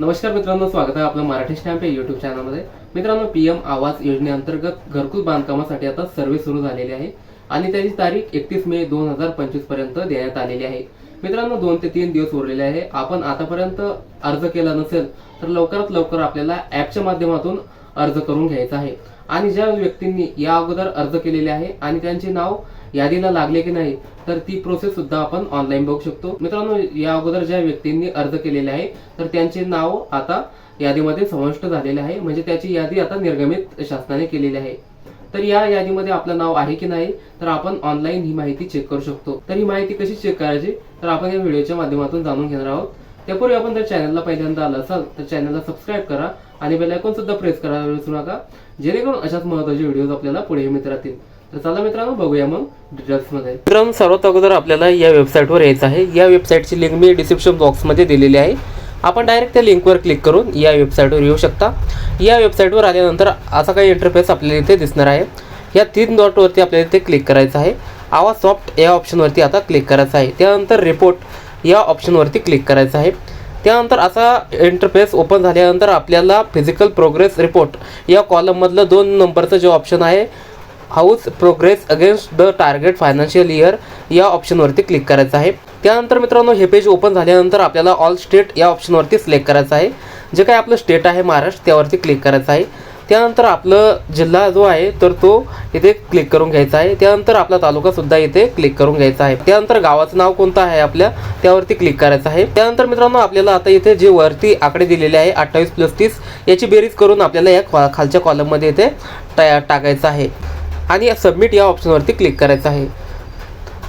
नमस्कार मित्रांनो स्वागत आहे आपलं मराठी स्टॅम्प या युट्यूब चॅनलमध्ये मित्रांनो पी एम आवास योजनेअंतर्गत घरकुल बांधकामासाठी आता सर्व्हे सुरू झालेली आहे आणि त्याची तारीख एकतीस मे दोन हजार पंचवीसपर्यंत देण्यात आलेली आहे. मित्रांनो दोन ते तीन दिवस उरलेले आहे. आपण आतापर्यंत अर्ज केला नसेल तर लवकरात लवकर आपल्याला ऍपच्या माध्यमातून अर्ज करून घ्यायचा आहे. आणि ज्या व्यक्तींनी या अगोदर अर्ज केलेले आहे आणि त्यांचे नाव यादीला लागले की नाही तर ती प्रोसेस सुद्धा आपण ऑनलाईन बघू शकतो. मित्रांनो या अगोदर ज्या व्यक्तींनी अर्ज केलेले आहे तर त्यांचे नाव आता यादीमध्ये समाविष्ट झालेले आहे. म्हणजे त्याची यादी आता निर्गमित शासनाने केलेली आहे. तर या यादीमध्ये आपलं नाव आहे की नाही तर आपण ऑनलाईन ही माहिती चेक करू शकतो. तर ही माहिती कशी चेक करायची तर आपण या व्हिडिओच्या माध्यमातून जाणून घेणार आहोत. त्यापूर्वी आपण जर चॅनलला पहिल्यांदा आलं असाल तर चॅनलला सबस्क्राईब करा आणि बेल आयकॉन सुद्धा प्रेस करायला विसरू नका. जेणेकरून अशाच महत्त्वाचे व्हिडिओ आपल्याला पुढे मिळतील. राहतील तर चला मित्रांनो बघूया मग डिटेल्समध्ये मित्रांनो सर्वात अगोदर आपल्याला या वेबसाईटवर यायचं आहे. या वेबसाईटची लिंक मी डिस्क्रिप्शन बॉक्समध्ये दिलेली आहे. आपण डायरेक्ट त्या लिंकवर क्लिक करून या वेबसाईटवर येऊ शकता. या वेबसाईटवर आल्यानंतर असा काही इंटरफेस आपल्याला इथे दिसणार आहे. या तीन डॉटवरती आपल्याला इथे क्लिक करायचं आहे. आवाज सॉफ्ट या ऑप्शनवरती आता क्लिक करायचं आहे. त्यानंतर रिपोर्ट या ऑप्शनवरती क्लिक करायचं आहे. त्यानंतर असा इंटरफेस ओपन झाल्यानंतर आपल्याला फिजिकल प्रोग्रेस रिपोर्ट या कॉलममधलं दोन नंबरचं जे ऑप्शन आहे house progress against the target financial year या ऑप्शनवरती क्लिक करायचं आहे. त्यानंतर मित्रांनो हे पेज ओपन झाल्यानंतर आपल्याला ऑल स्टेट या ऑप्शनवरती सिलेक्ट करायचं आहे. जे काही आपलं स्टेट आहे महाराष्ट्र त्यावरती क्लिक करायचं आहे. त्यानंतर आपलं जिल्हा जो आहे तर तो इथे क्लिक करून घ्यायचा आहे. त्यानंतर आपला तालुकासुद्धा इथे क्लिक करून घ्यायचा आहे. त्यानंतर गावाचं नाव कोणतं आहे आपल्या त्यावरती क्लिक करायचं आहे. त्यानंतर मित्रांनो आपल्याला आता इथे जे वरती आकडे दिलेले आहे अठ्ठावीस प्लस तीस याची बेरीज करून आपल्याला या खालच्या कॉलममध्ये इथे टा टाकायचं आहे. आणि सबमिट या ऑप्शनवरती क्लिक करायचं आहे.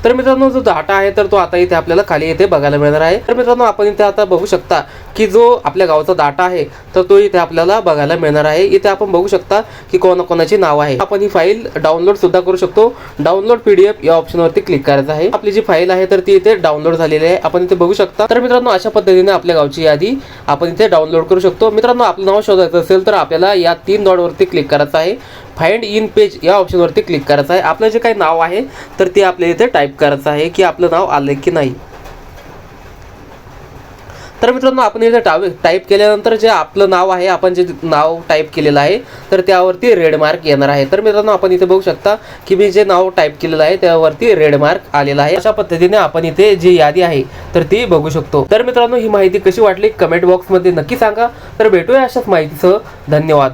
तर मित्रांनो जो डाटा आहे तर तो आता इथे आपल्याला खाली इथे बघायला मिळणार आहे. तर मित्रांनो आपण इथे आता बघू शकता की जो आपल्या गावचा डाटा आहे तर तो इथे आपल्याला बघायला मिळणार आहे. इथे आपण बघू शकता की कोणाकोणाची नाव आहे आपण ही फाईल डाउनलोड सुद्धा करू शकतो. डाउनलोड पीडीएफ या ऑप्शनवरती क्लिक करायचं आहे. आपली जी फाईल आहे तर ती इथे डाउनलोड झालेली आहे. आपण इथे बघू शकता. तर मित्रांनो अशा पद्धतीने आपल्या गावची यादी आपण इथे डाउनलोड करू शकतो. मित्रांनो आपलं नाव शोधायचं असेल तर आपल्याला या तीन डॉटवरती क्लिक करायचं आहे. फाइंड इन पेज या ऑप्शनवरती क्लिक करायचं आहे. आपलं जे काही नाव आहे तर ते आपल्या इथे टाईप करायचं आहे की आपलं नाव आलं की नाही. तर मित्रांनो आपण इथे टाव टाईप केल्यानंतर जे आपलं नाव आहे आपण जे नाव टाईप केलेलं आहे तर त्यावरती रेड मार्क येणार आहे. तर मित्रांनो आपण इथे बघू शकता की मी जे नाव टाईप केलेलं आहे त्यावरती रेड मार्क आलेला आहे. अशा पद्धतीने आपण इथे जी यादी आहे तर ती बघू शकतो. तर मित्रांनो ही माहिती कशी वाटली? कमेंट बॉक्समध्ये नक्की सांगा. तर भेटूया अशाच माहितीसह. धन्यवाद.